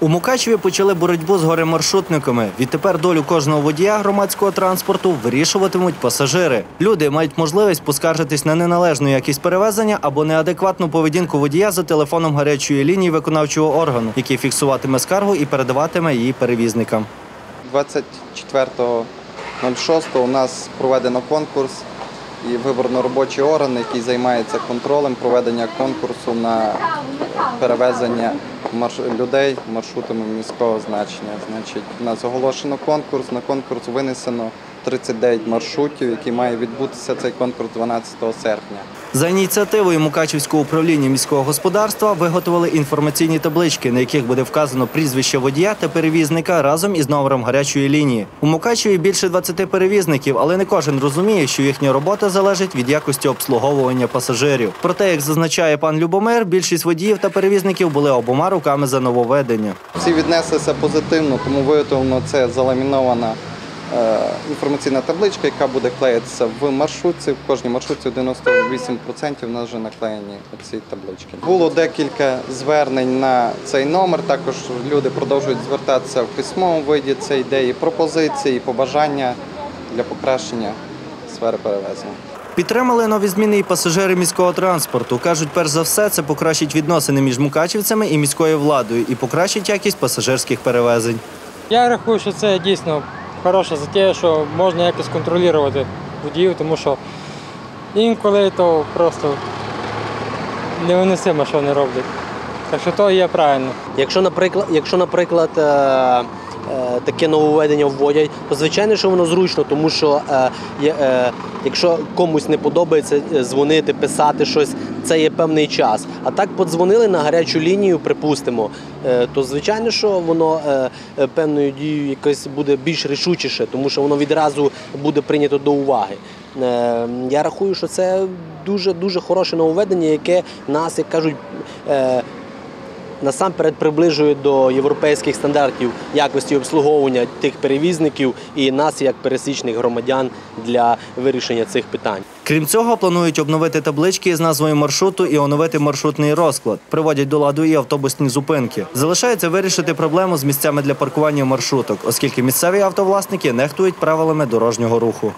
У Мукачеві почали боротьбу з горемаршрутниками. Відтепер долю кожного водія громадського транспорту вирішуватимуть пасажири. Люди мають можливість поскаржитись на неналежну якість перевезення або неадекватну поведінку водія за телефоном гарячої лінії виконавчого органу, який фіксуватиме скаргу і передаватиме її перевізникам. 24.06 у нас проведено конкурс і виборно-робочий орган, який займається контролем проведення конкурсу на перевезення людей маршрутами міського значення. Значить, у нас оголошено конкурс. На конкурс винесено 39 маршрутів, який має відбутися цей конкурс 12 серпня. За ініціативою Мукачівського управління міського господарства виготовили інформаційні таблички, на яких буде вказано прізвище водія та перевізника разом із номером гарячої лінії. У Мукачеві більше 20 перевізників, але не кожен розуміє, що їхня робота залежить від якості обслуговування пасажирів. Проте, як зазначає пан Любомир, більшість водіїв та перевізників були обома руками за нововведення. Всі віднеслися позитивно, тому виготовлено це заламінована інформаційна табличка, яка буде клеїтися в маршрутці. В кожній маршрутці 98% у нас вже наклеєні ці таблички. Було декілька звернень на цей номер. Також люди продовжують звертатися в письмовому виді. Це ідеї, пропозиції, побажання для покращення сфери перевезення. Підтримали нові зміни і пасажири міського транспорту. кажуть, перш за все, це покращить відносини між мукачівцями і міською владою і покращить якість пасажирських перевезень. Я рахую, що це дійсно хороша затея, що можна якось контролювати водіїв, тому що інколи то просто невиносимо, що вони роблять. Так що то є правильно. Якщо, наприклад, якщо, наприклад, е, таке нововведення вводять, то звичайно, що воно зручно, тому що е, е, якщо комусь не подобається е, дзвонити, писати щось, це є певний час. А так подзвонили на гарячу лінію, припустимо, е, то звичайно, що воно е, е, певною дією якось буде більш рішучіше, тому що воно відразу буде прийнято до уваги. Е, Я рахую, що це дуже дуже хороше нововведення, яке нас, як кажуть, е, насамперед приближує до європейських стандартів якості обслуговування тих перевізників і нас, як пересічних громадян, для вирішення цих питань. Крім цього, планують обновити таблички з назвою маршруту і оновити маршрутний розклад. Приводять до ладу і автобусні зупинки. Залишається вирішити проблему з місцями для паркування маршруток, оскільки місцеві автовласники нехтують правилами дорожнього руху.